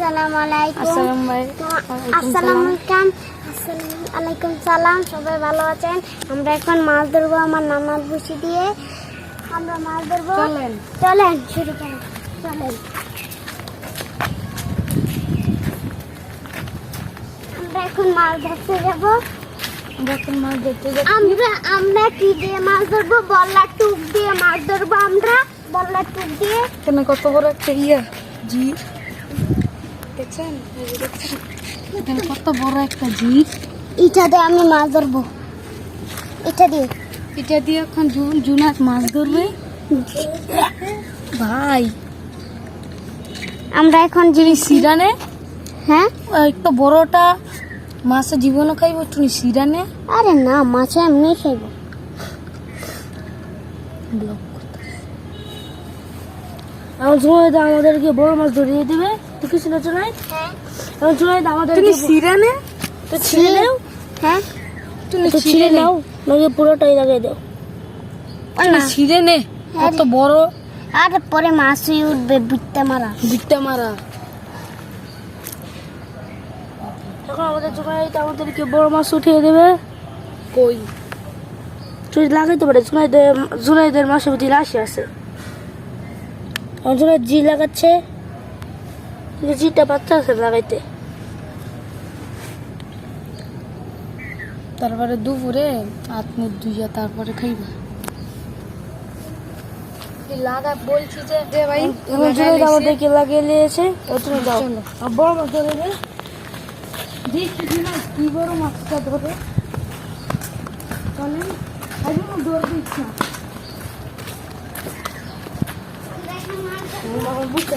আসসালামু আলাইকুম। আসসালাম ভাই তো ওয়ালাইকুম আসসালামু আলাইকুম। আলাইকুম সালাম সবাই ভালো আছেন? আমরা এখন মাছ ধরবো আমার নানার বসি দিয়ে। আমরা মাছ ধরবো। চলেন। চলেন শুরু করেন। চলেন। আমরা এখন মাছ ধরতে যাব। মাছ ধরতে যাই আমরা আমরা কি দিয়ে মাছ ধরবো? বল্লা টুক দিয়ে মাছ ধরবো আমরা। বল্লা টুক দিয়ে। এখানে কত বড় একটা ইয়া জি। দেখছেন? কত বড় একটা জিপ। ইটা দিয়ে আমি মাছ ধরবো। এটা দিয়ে। এটা দিয়ে এখন জুনাত মাছ ধরবে। ভাই। আমরা এখন জিনিস সিরানে? হ্যাঁ? একটা বড়টা মাছের জীবনও খাইব তুমি সিরানে? আরে না মাছ এমনি খাইবো। আমার জুনাইদা আমাদেরকে বড় মাছ ধরিয়ে দেবে। জুনাইদা? আমাদের তুমি সিরানে তো ছিঁড়ে নাও। হ্যাঁ? তুমি ছিঁড়ে নাও নইলে পুরোটাই লাগিয়ে দাও। তুমি ছিঁড়ে নে। কত বড়। আর পরে মাছই উঠবে বুটটা মারা। বিটটা মারা। এখন আমাদের জুনাইদা আমাদেরকে বড় মাছ উঠিয়ে দেবে। কই? তুই লাগাইতে পারে জুনাইদের জুনাইদের মাসের প্রতি রাশি আছে। আমার জুনাই জি লাগাচ্ছে। জিটা বাচ্চা আছে লাগাইতে তারপরে দুপুরে হাত মুখ ধুইয়া তারপরে খাইবা। লাগা বলছি যে যে ভাই জুনাইদ আমাদেরকে লাগিয়ে নিয়েছে ও তুমি বড় মাছ ধরে দে দেখি না কি বড় মাছটা ধরে। চলেন আজকে দৌড় দিচ্ছি না। আমার বুঝতে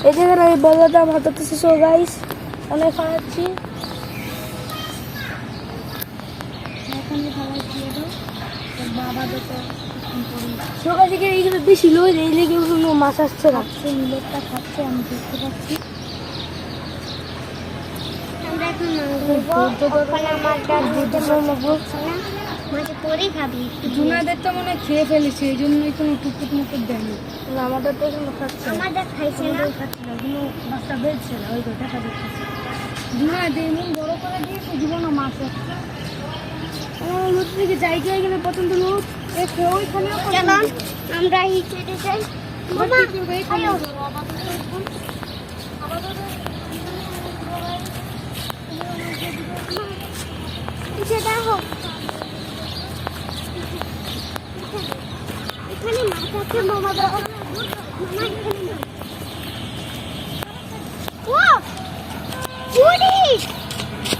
এই যে বল্লাটা আমার ধরতেছি সো গাইস অনেক খাওয়াচ্ছি বাবা দেখো সকাল থেকে এইগুলো বেশি লোক এই লেগে কোনো মাছ আসছে না সেই খাচ্ছে আমি দেখতে পাচ্ছি আমরা এখন মাছ ধরবো ওখানে খাবি জুনাদের তো মনে হয় খেয়ে ফেলেছে এই জন্যই কোনো টুকুট মুকুট দেয়নি আমাদের তো এখনও খাচ্ছে আমাদের খাইছে না। কোনো মাছটা বেরছে না ওই দেখা যাচ্ছে। জুনা এমন বড় করে দিয়েছে জীবনে মাছ নদী থেকে জায়গায় গেলে পছন্দ লোক। ওইখানে আমরা সাইডে যাই মামা আয়ো নিচে দেখো এখানে মাছ আছে মামা দেখো মামা এখানে না। ও পুরি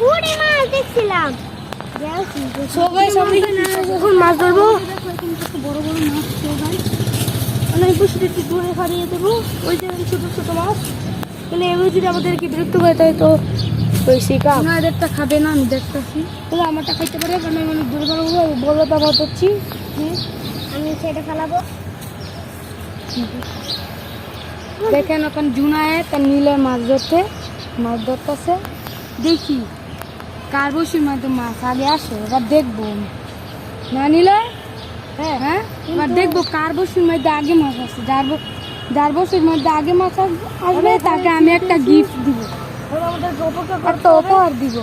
পুরি মাছ দেখছিলাম। এখন মাছ ধরবো বড় বড় মাছ একটু দূরে হারিয়ে দেবো। ওই যে ছোট ছোট মাছ। মানে যদি আমাদেরকে বিরক্ত করে তাই তো ওই শিকা খাবে না আমি দেখতেছি। তাহলে আমারটা খাইতে পারে কারণ আমি অনেক সেটা ফেলাবো। দেখেন এখন জুনায় তার নীলের মাছ ধরতে মাছ ধরতেছে। দেখি। কার বসির মধ্যে মাছ আগে আসে এবার দেখব। না নিলে? হ্যাঁ। হ্যাঁ? এবার দেখব কার বসির মধ্যে আগে মাছ আসে যার যার বসির মধ্যে আগে মাছ আসবে তাকে আমি একটা গিফট দিব। একটা উপহার দিব।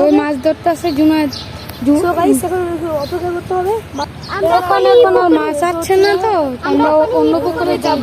ওই মাছ ধরতেছে জুনায় অপেক্ষা করতে হবে। এখন এখন মাছ আসছে না তো? আমরা অন্য পুকুরে যাব।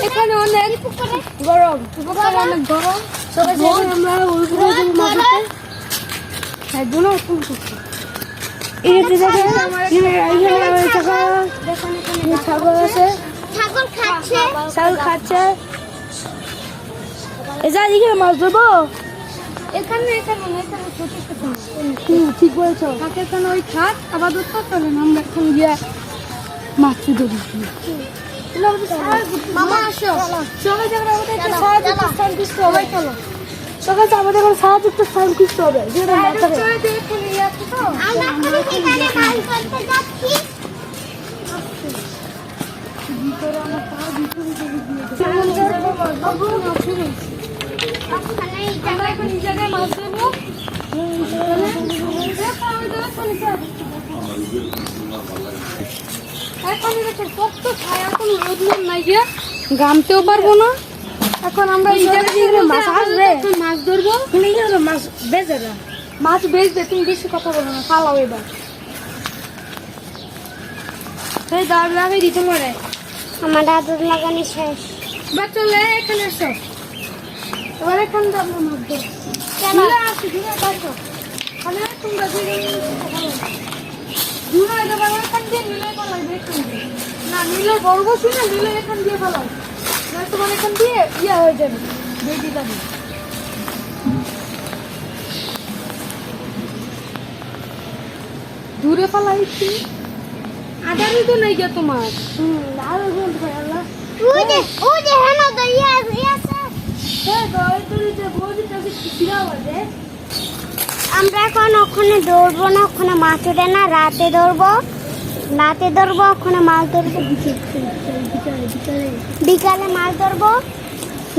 এখানে অনেক গরম পুকুরটা অনেক গরম সবাই আমরা পুকুরে করছি ছাগল খাচ্ছে এজা এখানে মাছ ধরবো এখানে এখানে না, এখানে ছোট ছোট ঠিক বলছো থাকে এখানে ওই খাট আবার ধরতে চলে না আমরা এখন গিয়ে মাছ ধরি মামা আসো সবাই আমাদের সাহায্য স্থান চলো সবাই যাবে আমাদের এখন সাহায্য স্থান হবে যেটা ধরে। আমরা এখন সেখানে মাছ এখন কত ছায়া কোনো রোদ নাই গামতেও পারব না। এখন আমরা এই জায়গায় মাছ আসবে। মাছ ধরবো। মাছ না মাছ বেচবে তুমি বেশি কথা বলো না ফালাও এবার। এই দাঁড় লাগাই দিতে পারে আমার দাদুর লাগানি শেষ। বা চলে এখানে এসো। এবার এখান আমরা চলো। দূরে আসি দূরে আসো তাহলে তোমরা দূরে দূরে এবার এখান দিয়ে নিলে পালাই এখান দিয়ে। না নিলে বড় বসি না নিলে এখান দিয়ে পালাই না তোমার এখান দিয়ে ইয়ে হয়ে যাবে বেশি যাবে দূরে পালাই আদারই তো নাই গিয়া তোমার। হুম আরও বলতে পারে ওই যে ওই যে হেন তো ইয়ে ইয়ে আছে আমরা এখন ওখানে দৌড়বো না ওখানে মাছ ওঠে না রাতে দৌড়বো। রাতে ধরবো ওখানে মাছ ধরবো। বিকালে মাছ ধরবো।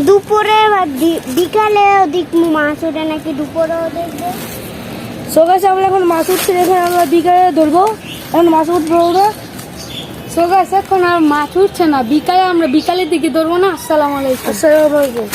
দুপুরে বা দি- বিকালে ওদিক মাছ ওঠে নাকি দুপুরেও দেখবে সকালে আমরা এখন মাছ উঠছে এখানে আমরা বিকালে ধরবো এখন মাছ উঠবো সকালে এখন আর মাছ উঠছে না। বিকালে আমরা বিকালের দিকে ধরবো না। আসসালামু আলাইকুম। আসসালামু আলাইকুম।